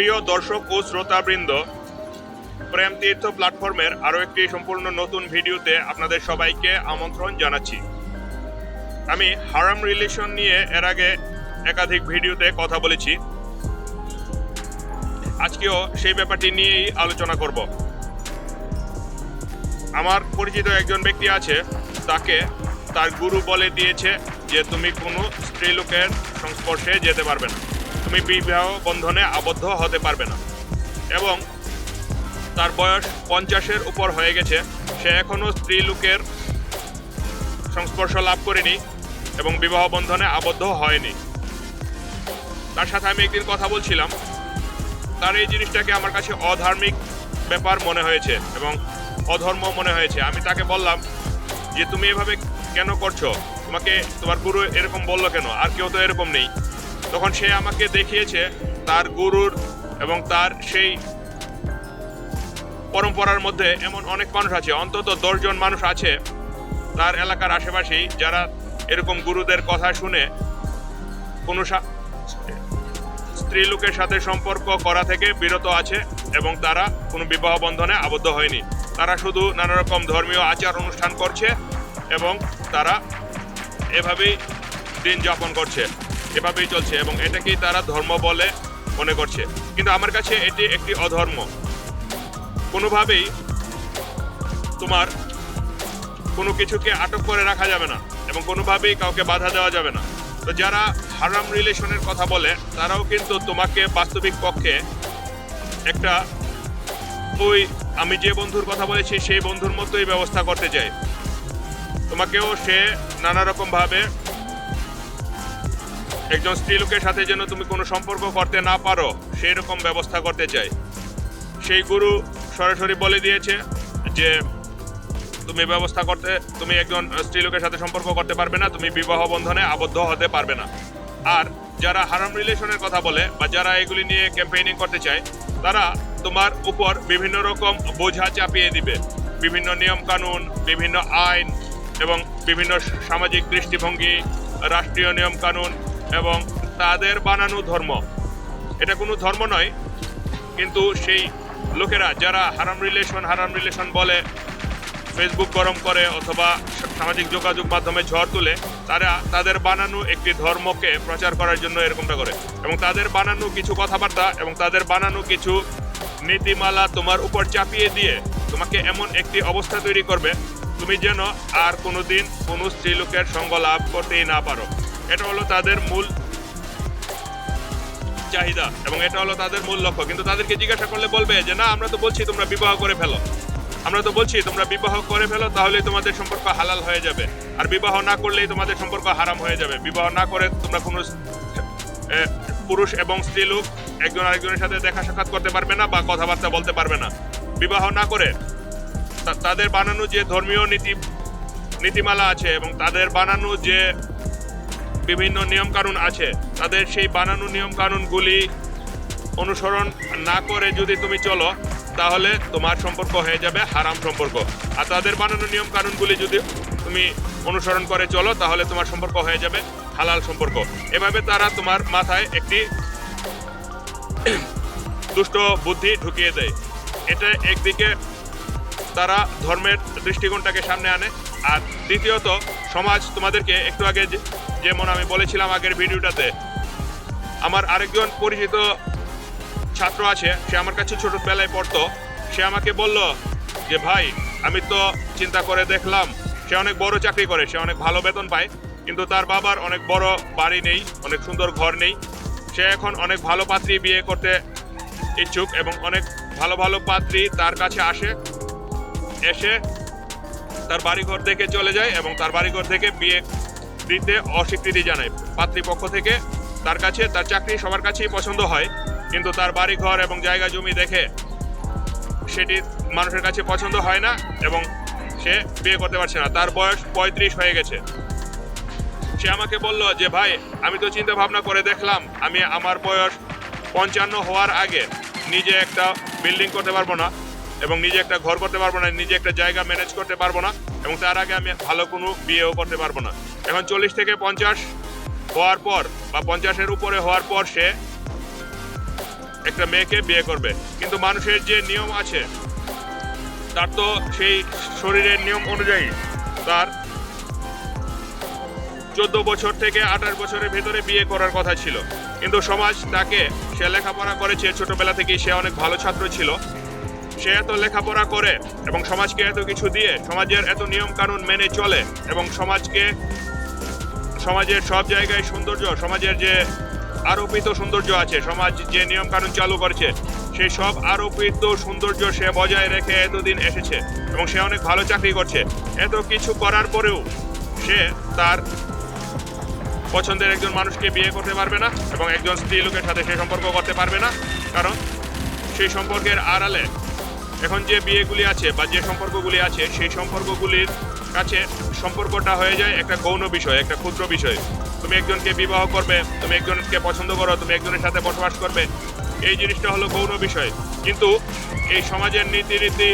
প্রিয় দর্শক ও শ্রোতাবৃন্দ, প্রেম তীর্থ প্ল্যাটফর্মের আরও একটি সম্পূর্ণ নতুন ভিডিওতে আপনাদের সবাইকে আমন্ত্রণ জানাচ্ছি। আমি হারাম রিলেশন নিয়ে এর আগে একাধিক ভিডিওতে কথা বলেছি। আজকেও সেই ব্যাপারটি নিয়েই আলোচনা করব। আমার পরিচিত একজন ব্যক্তি আছে, তাকে তার গুরু বলে দিয়েছে যে, তুমি কোনো স্ত্রীলোকের সংস্পর্শে যেতে পারবে না। তুমি বিবাহ বন্ধনে আবদ্ধ হতে পারবে না। এবং তার বয়স পঞ্চাশের উপর হয়ে গেছে। সে এখনও স্ত্রীলোকের সংস্পর্শ লাভ করেনি এবং বিবাহ বন্ধনে আবদ্ধ হয়নি। তার সাথে আমি একদিন কথা বলছিলাম। তার এই জিনিসটাকে আমার কাছে অধার্মিক ব্যাপার মনে হয়েছে এবং অধর্ম মনে হয়েছে। আমি তাকে বললাম যে, তুমি এভাবে কেন করছ? তোমাকে তোমার গুরু এরকম বলল কেন? আর কেউ তো এরকম নেই। তখন সে আমাকে দেখিয়েছে তার গুরুর এবং তার সেই পরম্পরার মধ্যে এমন অনেক মানুষ আছে, অন্তত দশজন মানুষ আছে তার এলাকার আশেপাশেই যারা এরকম গুরুদের কথা শুনে কোনো স্ত্রী লোকের সাথে সম্পর্ক করা থেকে বিরত আছে এবং তারা কোনো বিবাহ বন্ধনে আবদ্ধ হয়নি। তারা শুধু নানা রকম ধর্মীয় আচার অনুষ্ঠান করছে এবং তারা এভাবেই দিন যাপন করছে। এভাবেই চলছে এবং এটাকেই তারা ধর্ম বলে মনে করছে। কিন্তু আমার কাছে এটি একটি অধর্ম। কোনোভাবেই তোমার কোনো কিছুকে আটক করে রাখা যাবে না এবং কোনোভাবেই কাউকে বাধা দেওয়া যাবে না। তো যারা হারাম রিলেশনের কথা বলে, তারাও কিন্তু তোমাকে বাস্তবিক পক্ষে একটা ওই আমি যে বন্ধুর কথা বলেছি, সেই বন্ধুর মতোই ব্যবস্থা করতে চাই তোমাকেও সে নানা রকম ভাবে একজন স্ত্রীলোকের সাথে যেন তুমি কোনো সম্পর্ক করতে না পারো সেই রকম ব্যবস্থা করতে চাই। সেই গুরু সরাসরি বলে দিয়েছে যে, তুমি ব্যবস্থা করতে, তুমি একজন স্ত্রীলোকের সাথে সম্পর্ক করতে পারবে না, তুমি বিবাহ বন্ধনে আবদ্ধ হতে পারবে না। আর যারা হারাম রিলেশনের কথা বলে বা যারা এগুলি নিয়ে ক্যাম্পেইনিং করতে চায়, তারা তোমার উপর বিভিন্ন রকম বোঝা চাপিয়ে দিবে। বিভিন্ন নিয়ম কানুন, বিভিন্ন আইন এবং বিভিন্ন সামাজিক দৃষ্টিভঙ্গি, রাষ্ট্রীয় নিয়ম কানুন এবং তাদের বানানো ধর্ম। এটা কোনো ধর্ম নয়, কিন্তু সেই লোকেরা যারা হারাম রিলেশন হারাম রিলেশন বলে ফেসবুক গরম করে অথবা সামাজিক যোগাযোগ মাধ্যমে ঝড় তুলে, তারা তাদের বানানো একটি ধর্মকে প্রচার করার জন্য এরকমটা করে। এবং তাদের বানানো কিছু কথাবার্তা এবং তাদের বানানো কিছু নীতিমালা তোমার উপর চাপিয়ে দিয়ে তোমাকে এমন একটি অবস্থা তৈরি করবে, তুমি যেন আর কোনোদিন কোনো স্ত্রীলোকের সঙ্গ লাভ করতেই না পারো। এটা হলো তাদের মূল চাহিদা এবং এটা হলো তাদের মূল লক্ষ্য। কিন্তু তাদেরকে জিজ্ঞাসা করলে বলবে যে, না, আমরা তো বলছি তোমরা বিবাহ করে ফেলো। আমরা তো বলছি তোমরা বিবাহ করে ফেলো, তাহলেই তোমাদের সম্পর্ক হালাল হয়ে যাবে। আর বিবাহ না করলেই তোমাদের সম্পর্ক হারাম হয়ে যাবে। বিবাহ না করে তোমরা কোনো পুরুষ এবং স্ত্রী লোক একজন আরেকজনের সাথে দেখা সাক্ষাৎ করতে পারবে না বা কথাবার্তা বলতে পারবে না। বিবাহ না করে তাদের বানানো যে ধর্মীয় নীতি, নীতিমালা আছে এবং তাদের বানানো যে বিভিন্ন নিয়ম কানুন আছে। তাদের সেই বানানো নিয়ম কানুনগুলি অনুসরণ না করে যদি তুমি চলো, তাহলে তোমার সম্পর্ক হয়ে যাবে হারাম সম্পর্ক। আর তাদের বানানো নিয়ম কানুনগুলি যদি তুমি অনুসরণ করে চলো, তাহলে তোমার সম্পর্ক হয়ে যাবে হালাল সম্পর্ক। এভাবে তারা তোমার মাথায় একটি দুষ্ট বুদ্ধি ঢুকিয়ে দেয়। এটা একদিকে তারা ধর্মের দৃষ্টিকোণটাকে সামনে আনে, আর দ্বিতীয়ত সমাজ তোমাদেরকে একটু আগে যেমন আমি বলেছিলাম আগের ভিডিওটাতে, আমার আরেকজন পরিচিত ছাত্র আছে, সে আমার কাছে ছোটবেলায় পড়তো। সে আমাকে বলল যে, ভাই, আমি তো চিন্তা করে দেখলাম, সে অনেক বড় চাকরি করে, সে অনেক ভালো বেতন পায়, কিন্তু তার বাবার অনেক বড় বাড়ি নেই, অনেক সুন্দর ঘর নেই। সে এখন অনেক ভালো পাত্রী বিয়ে করতে ইচ্ছুক এবং অনেক ভালো ভালো পাত্রী তার কাছে আসে, এসে তার বাড়িঘর থেকে চলে যায় এবং তার বাড়িঘর থেকে বিয়ে দিতে অস্বীকৃতি জানায়। পাত্রীপক্ষ থেকে তার কাছে তার চাকরি সবার কাছেই পছন্দ হয়, কিন্তু তার বাড়ি ঘর এবং জায়গা জমি দেখে সেটি মানুষের কাছে পছন্দ হয় না এবং সে বিয়ে করতে পারছে না। তার বয়স পঁয়ত্রিশ হয়ে গেছে। সে আমাকে বলল যে, ভাই, আমি তো চিন্তা ভাবনা করে দেখলাম, আমি আমার বয়স পঞ্চান্ন হওয়ার আগে নিজে একটা বিল্ডিং করতে পারব না এবং নিজে একটা ঘর করতে পারব না, নিজে একটা জায়গা ম্যানেজ করতে পারব না এবং তার আগে আমি ভালো কোনো বিয়েও করতে পারব না। এখন চল্লিশ থেকে পঞ্চাশ হওয়ার পর বা পঞ্চাশের উপরে হওয়ার পর সে একটা মেয়েকে বিয়ে করবে। কিন্তু মানুষের যে নিয়ম আছে, তার তো সেই শরীরের নিয়ম অনুযায়ী তার চোদ্দ বছর থেকে আঠাশ বছরের ভেতরে বিয়ে করার কথা ছিল। কিন্তু সমাজ তাকে, সে লেখাপড়া করেছে, ছোটবেলা থেকেই সে অনেক ভালো ছাত্র ছিল। সে এত লেখাপড়া করে এবং সমাজকে এত কিছু দিয়ে সমাজের এত নিয়ম কানুন মেনে চলে এবং সমাজকে সমাজের সব জায়গায় সৌন্দর্য, সমাজের যে আরোপিত সৌন্দর্য আছে, সমাজ যে নিয়ম কানুন চালু করেছে, সেই সব আরোপিত সৌন্দর্য সে বজায় রেখে এতদিন এসেছে এবং সে অনেক ভালো চাকরি করছে। এত কিছু করার পরেও সে তার পছন্দের একজন মানুষকে বিয়ে করতে পারবে না এবং একজন স্ত্রী লোকের সাথে সে সম্পর্ক করতে পারবে না। কারণ সেই সম্পর্কের আড়ালে এখন যে বিয়েগুলি আছে বা যে সম্পর্কগুলি আছে, সেই সম্পর্কগুলির কাছে সম্পর্কটা হয়ে যায় একটা গৌণ বিষয়, একটা ক্ষুদ্র বিষয়। তুমি একজনকে বিবাহ করবে, তুমি একজনকে পছন্দ করো, তুমি একজনের সাথে বসবাস করবে। এই জিনিসটা হলো গৌণ বিষয়। কিন্তু এই সমাজের নীতি রীতি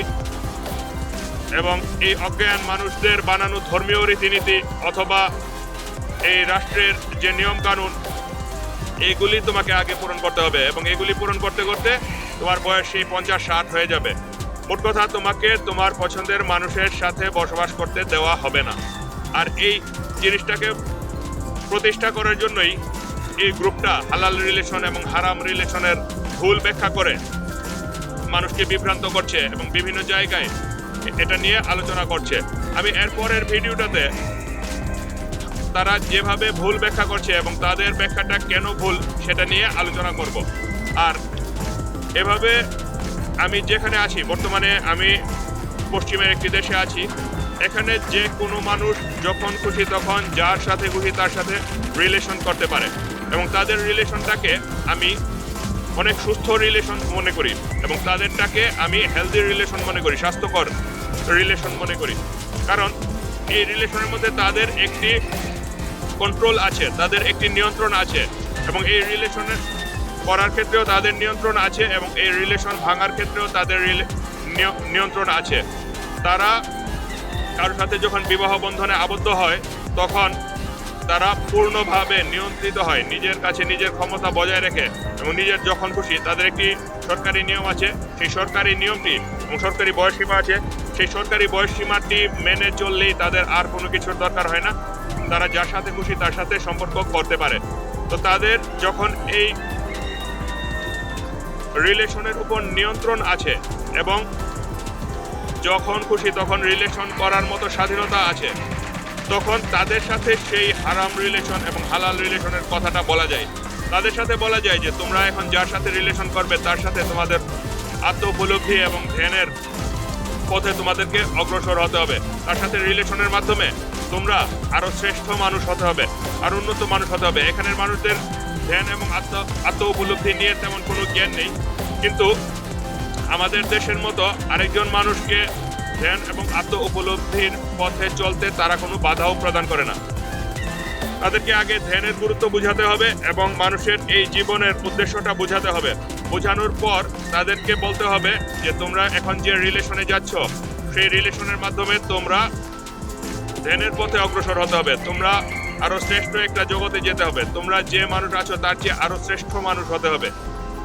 এবং এই অজ্ঞান মানুষদের বানানো ধর্মীয় রীতিনীতি অথবা এই রাষ্ট্রের যে নিয়ম কানুন এইগুলি তোমাকে আগে পূরণ করতে হবে এবং এগুলি পূরণ করতে করতে তোমার বয়স সেই পঞ্চাশ, ষাট হয়ে যাবে। মোট কথা তোমাকে তোমার পছন্দের মানুষের সাথে বসবাস করতে দেওয়া হবে না। আর এই জিনিসটাকে প্রতিষ্ঠা করার জন্যই এই গ্রুপটা হালাল রিলেশন এবং হারাম রিলেশনের ভুল ব্যাখ্যা করে মানুষকে বিভ্রান্ত করছে এবং বিভিন্ন জায়গায় এটা নিয়ে আলোচনা করছে। আমি এরপরের ভিডিওটাতে তারা যেভাবে ভুল ব্যাখ্যা করছে এবং তাদের ব্যাখ্যাটা কেন ভুল সেটা নিয়ে আলোচনা করব। আর এভাবে আমি যেখানে আছি, বর্তমানে আমি পশ্চিমের একটি দেশে আছি। এখানে যে কোনো মানুষ যখন খুশি তখন যার সাথে খুশি তার সাথে রিলেশন করতে পারে। এবং তাদের রিলেশনটাকে আমি অনেক সুস্থ রিলেশন মনে করি এবং তাদেরটাকে আমি হেলদি রিলেশন মনে করি, স্বাস্থ্যকর রিলেশন মনে করি। কারণ এই রিলেশনের মধ্যে তাদের একটি কন্ট্রোল আছে, তাদের একটি নিয়ন্ত্রণ আছে এবং এই রিলেশনের করার ক্ষেত্রেও তাদের নিয়ন্ত্রণ আছে এবং এই রিলেশন ভাঙার ক্ষেত্রেও তাদের নিয়ন্ত্রণ আছে। তারা কারোর সাথে যখন বিবাহ বন্ধনে আবদ্ধ হয়, তখন তারা পূর্ণভাবে নিয়ন্ত্রিত হয়, নিজের কাছে নিজের ক্ষমতা বজায় রেখে এবং নিজের যখন খুশি, তাদের একটি সরকারি নিয়ম আছে। সেই সরকারি নিয়মটি এবং সরকারি বয়সসীমা আছে। সেই সরকারি বয়সসীমাটি মেনে চললেই তাদের আর কোনো কিছুর দরকার হয় না। তারা যার সাথে খুশি, তার সাথে সম্পর্ক করতে পারে। তো তাদের যখন এই রিলেশনের উপর নিয়ন্ত্রণ আছে এবং যখন খুশি তখন রিলেশন করার মতো স্বাধীনতা আছে, তখন তাদের সাথে সেই হারাম রিলেশন এবং হালাল রিলেশনের কথাটা বলা যায়। তাদের সাথে বলা যায় যে, তোমরা এখন যার সাথে রিলেশন করবে, তার সাথে তোমাদের আত্ম উপলব্ধি এবং ধ্যানের পথে তোমাদেরকে অগ্রসর হতে হবে। তার সাথে রিলেশনের মাধ্যমে তোমরা আরও শ্রেষ্ঠ মানুষ হতে হবে, আর উন্নত মানুষ হতে হবে। এখানের মানুষদের ধ্যান এবং আত্ম আত্ম উপলব্ধি নিয়ে তেমন কোনো জ্ঞান নেই। কিন্তু আমাদের দেশের মতো আরেকজন মানুষকে ধ্যান এবং আত্ম উপলব্ধির পথে চলতে তারা কোনো বাধাও প্রদান করে না। তাদেরকে আগে ধ্যানের গুরুত্ব বোঝাতে হবে এবং মানুষের এই জীবনের উদ্দেশ্যটা বোঝাতে হবে। বোঝানোর পর তাদেরকে বলতে হবে যে, তোমরা এখন যে রিলেশনে যাচ্ছ, সেই রিলেশনের মাধ্যমে তোমরা ধ্যানের পথে অগ্রসর হতে হবে। তোমরা আরও শ্রেষ্ঠ একটা জগতে যেতে হবে। তোমরা যে মানুষ আছো, তার চেয়ে আরও শ্রেষ্ঠ মানুষ হতে হবে।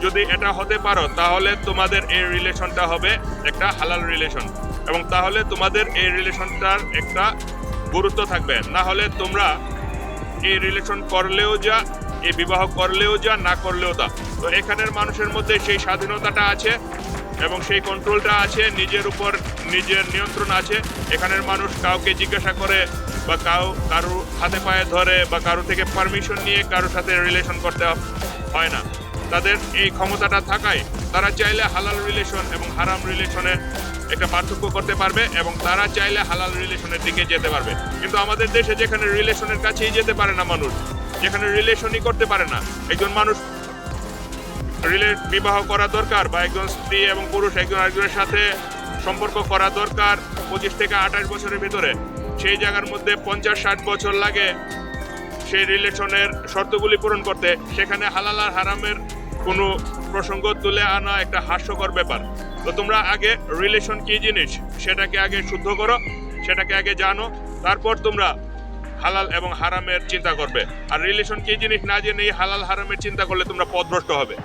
যদি এটা হতে পারো, তাহলে তোমাদের এই রিলেশনটা হবে একটা হালাল রিলেশন। এবং তাহলে তোমাদের এই রিলেশনটার একটা গুরুত্ব থাকবে। না হলে তোমরা এই রিলেশন করলেও যা, এই বিবাহ করলেও যা, না করলেও তা। তো এখানের মানুষের মধ্যে সেই স্বাধীনতাটা আছে। এবং সেই কন্ট্রোলটা আছে, নিজের উপর নিজের নিয়ন্ত্রণ আছে। এখানের মানুষ কাউকে জিজ্ঞাসা করে বা কাউ কারও হাতে পায়ে ধরে বা কারও থেকে পারমিশন নিয়ে কারোর সাথে রিলেশন করতে হয় না। তাদের এই ক্ষমতাটা থাকায় তারা চাইলে হালাল রিলেশন এবং হারাম রিলেশনে একটা পার্থক্য করতে পারবে এবং তারা চাইলে হালাল রিলেশনের দিকে যেতে পারবে। কিন্তু আমাদের দেশে যেখানে রিলেশনের কাছেই যেতে পারে না মানুষ, যেখানে রিলেশনই করতে পারে না, একজন মানুষ রিলে বিবাহ করা দরকার বা একজন স্ত্রী এবং পুরুষ একজন আরেকজনের সাথে সম্পর্ক করা দরকার পঁচিশ থেকে আঠাশ বছরের ভিতরে। সেই জায়গার মধ্যে পঞ্চাশ, ষাট বছর লাগে সেই রিলেশনের শর্তগুলি পূরণ করতে। সেখানে হালাল আর হারামের কোনো প্রসঙ্গ তুলে আনা একটা হাস্যকর ব্যাপার। তো তোমরা আগে রিলেশন কি জিনিস, সেটাকে আগে শুদ্ধ করো, সেটাকে আগে জানো, তারপর তোমরা হালাল এবং হারামের চিন্তা করবে। আর রিলেশন কি জিনিস না জেনেই হালাল হারামের চিন্তা করলে তোমরা পথভ্রষ্ট হবে।